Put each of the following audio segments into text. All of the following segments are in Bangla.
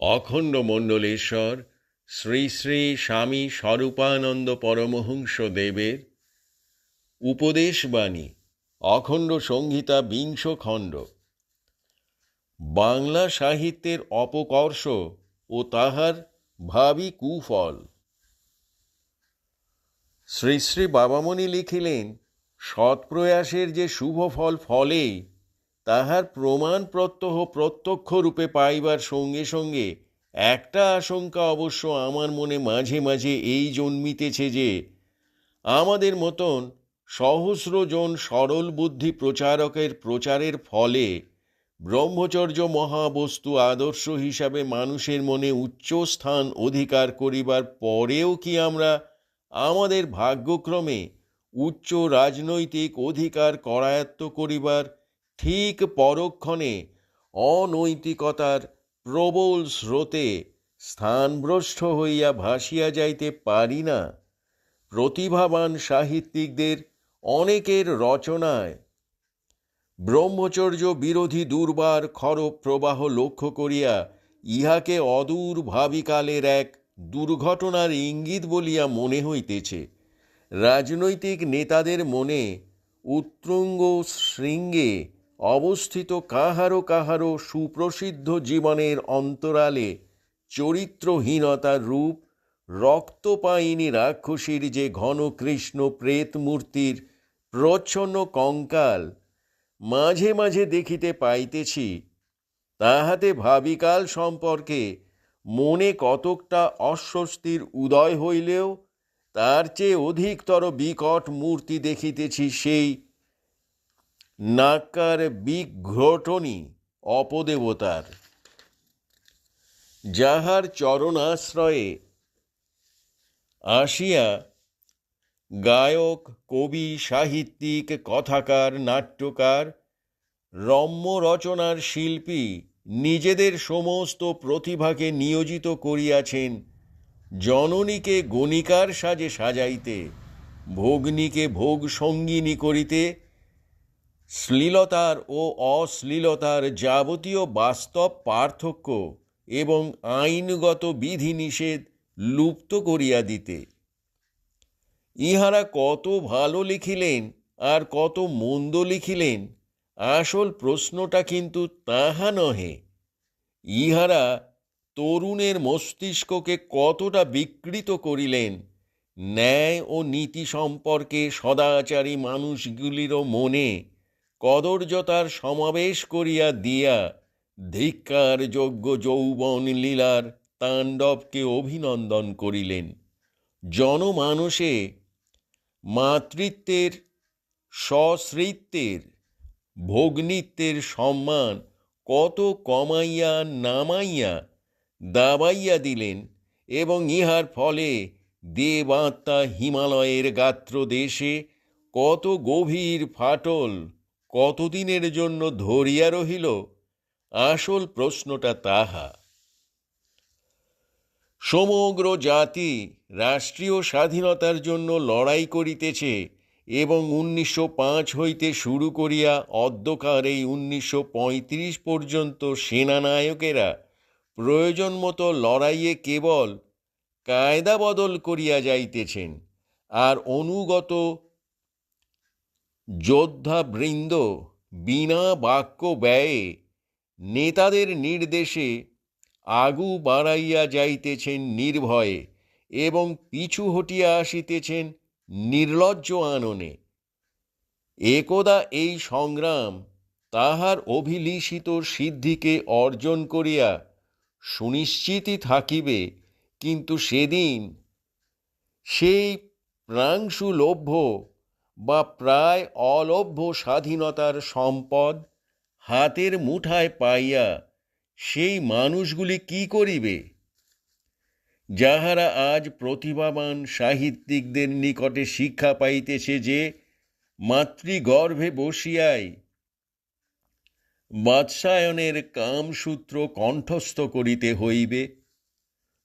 অখণ্ড মণ্ডলেশ্বর, শ্রী শ্রী স্বামী স্বরূপানন্দ পরমহংস দেবের উপদেশবাণী, অখণ্ড সংহিতা বিংশ খণ্ড। বাংলা সাহিত্যের অপকর্ষ ও তাহার ভাবি কুফল। শ্রী শ্রী বাবামণি লিখিলেন, সৎপ্রয়াসের যে শুভ ফল ফলে তাহার প্রমাণ প্রত্যহ প্রত্যক্ষ রূপে পাইবার সঙ্গে সঙ্গে একটা আশঙ্কা অবশ্য আমার মনে মাঝে মাঝে এই জন্মিতেছে যে, আমাদের মতন সহস্র জন সরল বুদ্ধি প্রচারকের প্রচারের ফলে ব্রহ্মচর্য মহাবস্তু আদর্শ হিসাবে মানুষের মনে উচ্চ স্থান অধিকার করিবার পরেও কি আমরা আমাদের ভাগ্যক্রমে উচ্চ রাজনৈতিক অধিকার করায়ত্ত করিবার ঠিক পরক্ষণে অনৈতিকতার প্রবল স্রোতে স্থানভ্রষ্ট হইয়া ভাসিয়া যাইতে পারি না। প্রতিভাবান সাহিত্যিকদের অনেকের রচনায় ব্রহ্মচর্য বিরোধী দুর্বার খর প্রবাহ লক্ষ্য করিয়া ইহাকে অদূর ভাবিকালের এক দুর্ঘটনার ইঙ্গিত বলিয়া মনে হইতেছে। রাজনৈতিক নেতাদের মনে উত্তুঙ্গ শৃঙ্গে অবস্থিত কাহারো কাহারো সুপ্রসিদ্ধ জীবনের অন্তরালে চরিত্রহীনতার রূপ, রক্তপায়িনী রাক্ষসীর যে ঘন কৃষ্ণ প্রেত মূর্তির প্রচ্ছন্ন কঙ্কাল মাঝে মাঝে দেখিতে পাইতেছি, তাহাতে ভাবিকাল সম্পর্কে মনে কতকটা অস্বস্তির উদয় হইলেও তার চেয়ে অধিকতর বিকট মূর্তি দেখিতেছি সেই নাকার বিঘ্রটনী অপদেবতার। যাহার চরণাশ্রয়ে আসিয়া গায়ক, কবি, সাহিত্যিক, কথাকার, নাট্যকার রম্য রচনার শিল্পী নিজেদের সমস্ত প্রতিভাকে নিয়োজিত করিয়াছেন জননীকে গণিকার সাজে সাজাইতে, ভগ্নীকে ভোগ সঙ্গিনী করিতে শ্লীলতার ও অশ্লীলতার যাবতীয় বাস্তব পার্থক্য এবং আইনগত বিধিনিষেধ লুপ্ত করিয়া দিতে। ইহারা কত ভালো লিখিলেন আর কত মন্দ লিখিলেন, আসল প্রশ্নটা কিন্তু তাহা নহে। ইহারা তরুণের মস্তিষ্ককে কতটা বিকৃত করিলেন, ন্যায় ও নীতি সম্পর্কে সদাচারী মানুষগুলিরও মনে কদর্যতার সমাবেশ করিয়া দিয়া ধিক্কার যোগ্য যৌবন লীলার তাণ্ডবকে অভিনন্দন করিলেন। জনমানসে মাতৃত্বের সশ্রিত্বের ভগ্নিত্বের সম্মান কত কমাইয়া নামাইয়া দাবাইয়া দিলেন এবং ইহার ফলে দেবাত্মা হিমালয়ের গাত্র দেশে কত গভীর ফাটল কতদিনের জন্য ধরিয়া রহিল? আসল প্রশ্নটা তাহা। সমগ্র জাতি রাষ্ট্রীয় স্বাধীনতার জন্য লড়াই করিতেছে এবং উনিশশো পাঁচ হইতে শুরু করিয়া অধ্যকার এই উনিশশো পঁয়ত্রিশ পর্যন্ত সেনানায়কেরা প্রয়োজন মতো লড়াইয়ে কেবল কায়দা বদল করিয়া যাইতেছেন আর অনুগত যোদ্ধাবৃন্দ বিনা বাক্য ব্যয়ে নেতাদের নির্দেশে আগু বাড়াইয়া যাইতেছেন নির্ভয়ে এবং পিছু হটিয়া আসিতেছেন নির্লজ্জ আননে। একদা এই সংগ্রাম তাহার অভিলিষিত সিদ্ধিকে অর্জন করিয়া সুনিশ্চিতই থাকিবে, কিন্তু সেদিন সেই প্রাংশু লভ্য বা প্রায় অলভ্য স্বাধীনতার সম্পদ হাতের মুঠায় পাইয়া সেই মানুষগুলি কি করিবে? যাহারা আজ প্রতিভাবান সাহিত্যিকদের নিকটে শিক্ষা পাইতেছে যে মাতৃগর্ভে বসিয়াই বাৎসায়নের কামসূত্র কণ্ঠস্থ করিতে হইবে,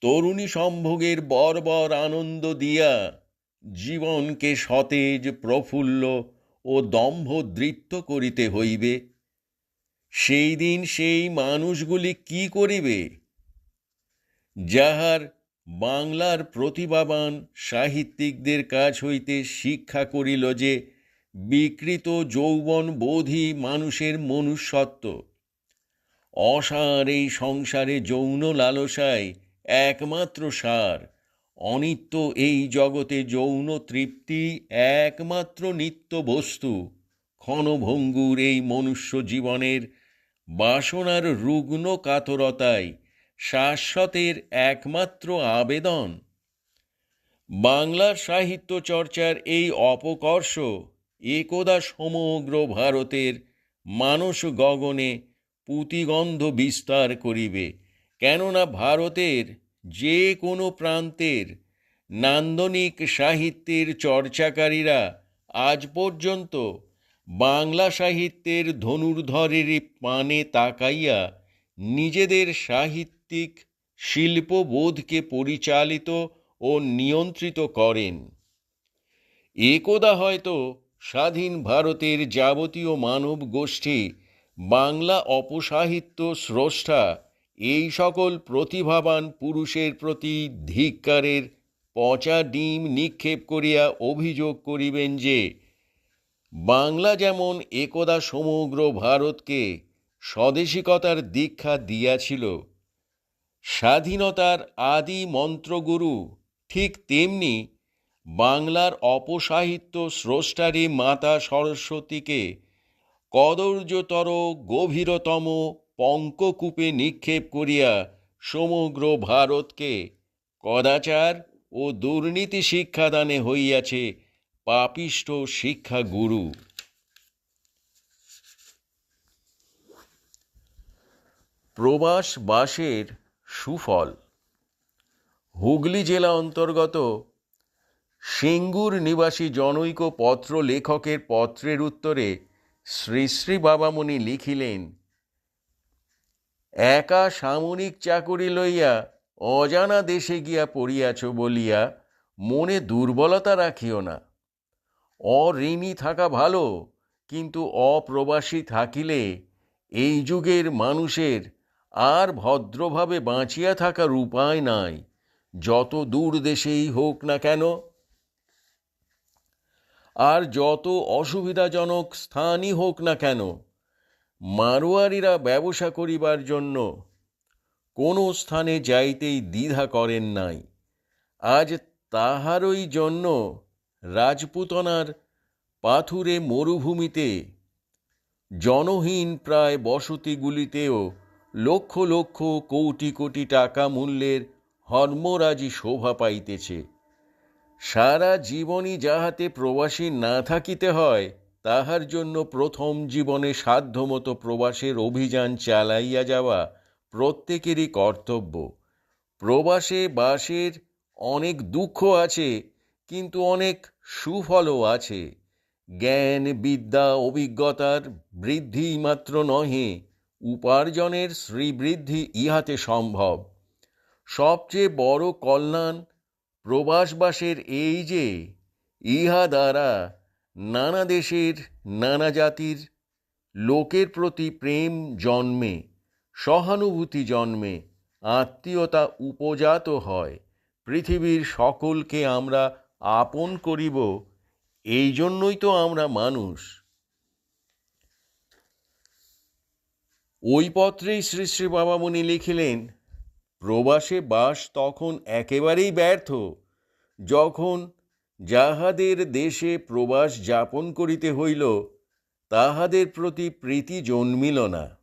তরুণী সম্ভোগের বর্বর আনন্দ দিয়া জীবনকে সতেজ, প্রফুল্ল ও দম্ভদৃত্ত করিতে হইবে। সেই দিন সেই মানুষগুলি কি করিবে? যাহার বাংলার প্রতিভাবান সাহিত্যিকদের কাছ হইতে শিক্ষা করিল যে, বিকৃত যৌবন বোধই মানুষের মনুষ্যত্ব। অসার এই সংসারে যৌন লালসায় একমাত্র সার। অনিত্য এই জগতে যৌন তৃপ্তি একমাত্র নিত্য বস্তু। ক্ষণভঙ্গুর এই মনুষ্য জীবনের বাসনার রুগ্ন কাতরতায় শাশ্বতের একমাত্র আবেদন। বাংলার সাহিত্য চর্চার এই অপকর্ষ একদা সমগ্র ভারতের মানস গগনে পুতিগন্ধ বিস্তার করিবে, কেননা ভারতের যে কোনো প্রান্তের নান্দনিক সাহিত্যের চর্চাকারীরা আজ পর্যন্ত বাংলা সাহিত্যের ধনুর্ধরের পানে তাকাইয়া নিজেদের সাহিত্যিক শিল্পবোধকে পরিচালিত ও নিয়ন্ত্রিত করেন। একদা হয়তো স্বাধীন ভারতের যাবতীয় মানব গোষ্ঠী বাংলা অপসাহিত্য স্রষ্টা এই সকল প্রতিভাবান পুরুষের প্রতি ধিক্কারের পচা ডিম নিক্ষেপ করিয়া অভিযোগ করিবেন যে, বাংলা যেমন একদা সমগ্র ভারতকে স্বদেশিকতার দীক্ষা দিয়াছিল, স্বাধীনতার আদি মন্ত্রগুরু ঠিক তেমনি বাংলার অপসাহিত্য স্রষ্টারী মাতা সরস্বতীকে কদর্যতর গভীরতম পঙ্ককূপে নিক্ষেপ করিয়া সমগ্র ভারতকে কদাচার ও দুর্নীতি শিক্ষাদানে হইয়াছে পাপিষ্ট শিক্ষা গুরু প্রবাস বাসের সুফল। হুগলি জেলা অন্তর্গত সিঙ্গুর নিবাসী জনৈক পত্র লেখকের পত্রের উত্তরে শ্রী শ্রী বাবামণি লিখিলেন একা সামরিক চাকুরি লইয়া অজানা দেশে গিয়া পড়িয়াছ বলিয়া মনে দুর্বলতা রাখিও না। অঋণী থাকা ভালো, কিন্তু অপ্রবাসী থাকিলে এই যুগের মানুষের আর ভদ্রভাবে বাঁচিয়া থাকার উপায় নাই, যত দূর দেশেই হোক না কেন। আর যত অসুবিধাজনক স্থানই হোক না কেন মারোয়ারিরা ব্যবসা করিবার জন্য কোনো স্থানে যাইতেই দ্বিধা করেন নাই। আজ তাহারই জন্য রাজপুতনার পাথুরে মরুভূমিতে জনহীন প্রায় বসতিগুলিতেও লক্ষ লক্ষ কোটি কোটি টাকা মূল্যের হর্মরাজি শোভা পাইতেছে। সারা জীবনই যাহাতে প্রবাসী না থাকিতে হয় তাহার জন্য প্রথম জীবনে সাধ্যমতো প্রবাসের অভিযান চালাইয়া যাওয়া প্রত্যেকেরই কর্তব্য। প্রবাসে বাসের অনেক দুঃখ আছে, কিন্তু অনেক সুফলও আছে। জ্ঞান, বিদ্যা, অভিজ্ঞতার বৃদ্ধি মাত্র নহে, উপার্জনের শ্রীবৃদ্ধি ইহাতে সম্ভব। সবচেয়ে বড় কল্যাণ প্রবাসবাসের এই যে, ইহা দ্বারা নানা দেশের, নানা জাতির লোকের প্রতি প্রেম জন্মে, সহানুভূতি জন্মে, আত্মীয়তা উপজাত হয়। পৃথিবীর সকলকে আমরা আপন করিব, এই জন্যই তো আমরা মানুষ। ওই পত্রেই শ্রী শ্রী বাবামণি লিখিলেন, প্রবাসে বাস তখন একেবারেই ব্যর্থ। যখন যাহাদের দেশে প্রবাস যাপন করিতে হইল, তাহাদের প্রতি প্রীতি জন্মিল না।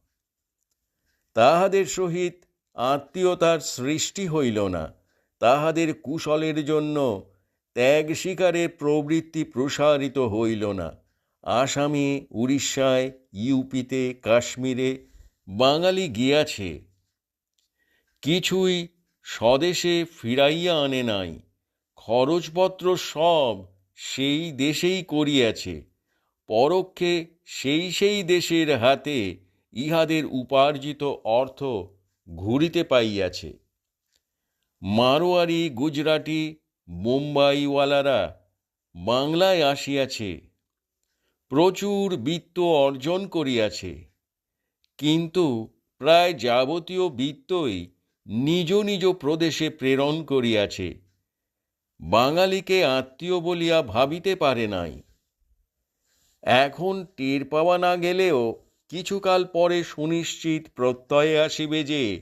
তাহাদের সহিত আত্মীয়তার সৃষ্টি হইল না। তাহাদের কুশলের জন্য ত্যাগ শিকারের প্রবৃত্তি প্রসারিত হইল না। আসামে, উড়িষ্যায়, ইউপিতে, কাশ্মীরে বাঙালি গিয়াছে। কিছুই স্বদেশে ফিরাইয়া আনে নাই। খরচপত্র সব সেই দেশেই করিয়াছে, পরোক্ষে সেই সেই দেশের হাতে ইহাদের উপার্জিত অর্থ ঘুরিতে পাইয়াছে। মারোয়ারি, গুজরাটি, মুম্বাইওয়ালারা বাংলায় আসিয়াছে, প্রচুর বিত্ত অর্জন করিয়াছে, কিন্তু প্রায় যাবতীয় বিত্তই নিজ নিজ প্রদেশে প্রেরণ করিয়াছে। বাঙালিকে আত্মীয় বলিয়া ভাবিতে পারে নাই। এখন টের পাওয়া না গেলেও কিছুকাল পরে সুনিশ্চিত প্রত্যয়ে আসিবে যে,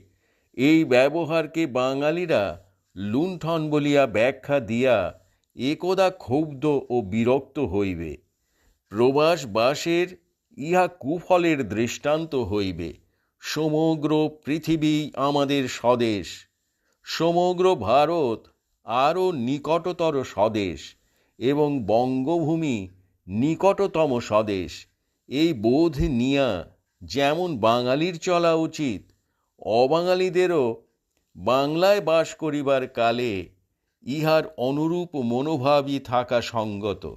এই ব্যবহারকে বাঙালিরা লুণ্ঠন বলিয়া ব্যাখ্যা দিয়া একদা ক্ষুব্ধ ও বিরক্ত হইবে। প্রবাস বাসের ইহা কুফলের দৃষ্টান্ত হইবে। সমগ্র পৃথিবী আমাদের স্বদেশ। সমগ্র ভারত আরও নিকটতর স্বদেশ এবং বঙ্গভূমি নিকটতম স্বদেশ। এই বোধ নিয়া যেমন বাঙালির চলা উচিত, অবাঙালিদেরও বাংলায় বাস করিবার কালে ইহার অনুরূপ মনোভাবই থাকা সঙ্গত।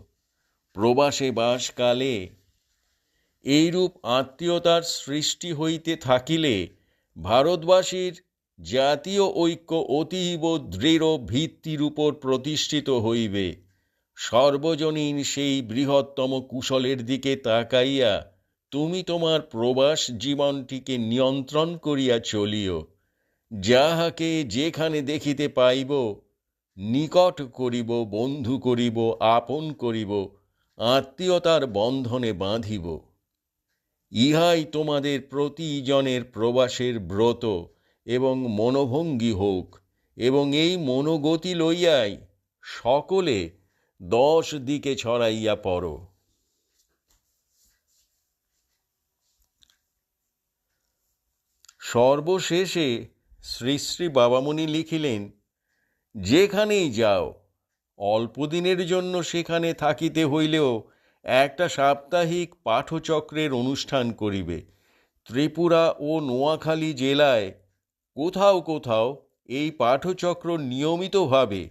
প্রবাসে বাসকালে এইরূপ আত্মীয়তার সৃষ্টি হইতে থাকিলে ভারতবাসীর জাতীয় ঐক্য অতীব দৃঢ় ভিত্তির উপর প্রতিষ্ঠিত হইবে। সর্বজনীন সেই বৃহত্তম কুশলের দিকে তাকাইয়া তুমি তোমার প্রবাস জীবনটিকে নিয়ন্ত্রণ করিয়া চলিও। যাহাকে যেখানে দেখিতে পাইব, নিকট করিব, বন্ধু করিব, আপন করিব, আত্মীয়তার বন্ধনে বাঁধিব। ইহাই তোমাদের প্রতিজনের প্রবাসের ব্রত। এবং মনোভঙ্গি হোক, এবং এই মনোগতি লইয়াই সকলে দশ দিকে ছড়াইয়া পড়ো। সর্বশেষে শ্রী শ্রী বাবামণি লিখিলেন, যেখানেই যাও, অল্প দিনের জন্য সেখানে থাকিতে হইলেও একটা সাপ্তাহিক পাঠচক্রের অনুষ্ঠান করিবে। ত্রিপুরা ও নোয়াখালী জেলায় কোথাও কোথাও এই পাঠচক্র নিয়মিতভাবে,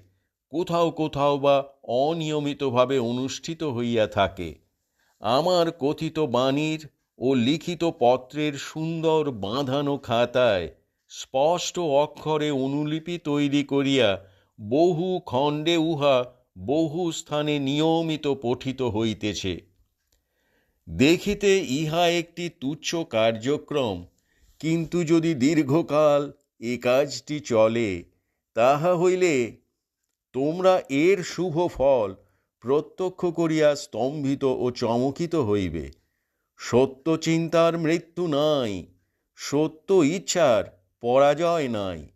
কোথাও কোথাও বা অনিয়মিতভাবে অনুষ্ঠিত হইয়া থাকে। আমার কথিত বাণীর ও লিখিত পত্রের সুন্দর বাঁধানো খাতায় স্পষ্ট অক্ষরে অনুলিপি তৈরি করিয়া বহু খণ্ডে উহা বহু স্থানে নিয়মিত পঠিত হইতেছে। দেখিতে ইহা একটি তুচ্ছ কার্যক্রম। কিন্তু যদি দীর্ঘকাল এ কাজটি চলে, তাহা হইলে তোমরা এর শুভ ফল প্রত্যক্ষ করিয়া স্তম্ভিত ও চমকিত হইবে। সত্য চিন্তার মৃত্যু নাই, সত্য ইচ্ছার পরাজয় নাই।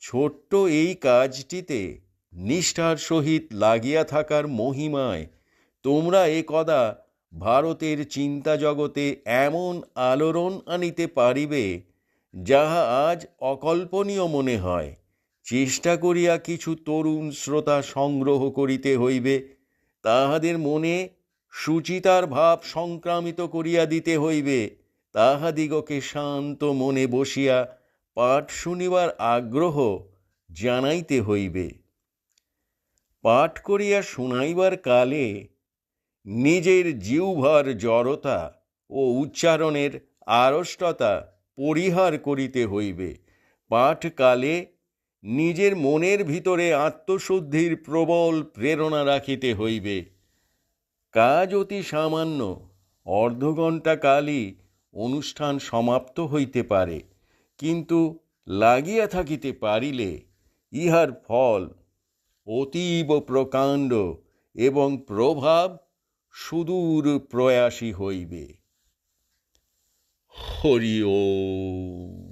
ছোট্ট এই কাজটিতে নিষ্ঠার সহিত লাগিয়া থাকার মহিমায় তোমরা একদা ভারতের চিন্তা জগতে এমন আলোড়ন আনিতে পারিবে যাহা আজ অকল্পনীয় মনে হয়, চেষ্টা করিয়া কিছু তরুণ শ্রোতা সংগ্রহ করিতে হইবে, তাহাদের মনে সুচিতার ভাব সংক্রামিত করিয়া দিতে হইবে, তাহাদিগকে শান্ত মনে বসিয়া পাঠ শুনিবার আগ্রহ জানাইতে হইবে। পাঠ করিয়া শুনাইবার কালে নিজের জিউভার জড়তা ও উচ্চারণের আড়ষ্টতা পরিহার করিতে হইবে। পাঠকালে নিজের মনের ভিতরে আত্মশুদ্ধির প্রবল প্রেরণা রাখিতে হইবে। কাজ অতি সামান্য অর্ধঘণ্টা কালই অনুষ্ঠান সমাপ্ত হইতে পারে, কিন্তু লাগিয়া থাকিতে পারিলে ইহার ফল অতীব প্রকাণ্ড এবং প্রভাব সুদূর প্রয়াসী হইবে। ホリオ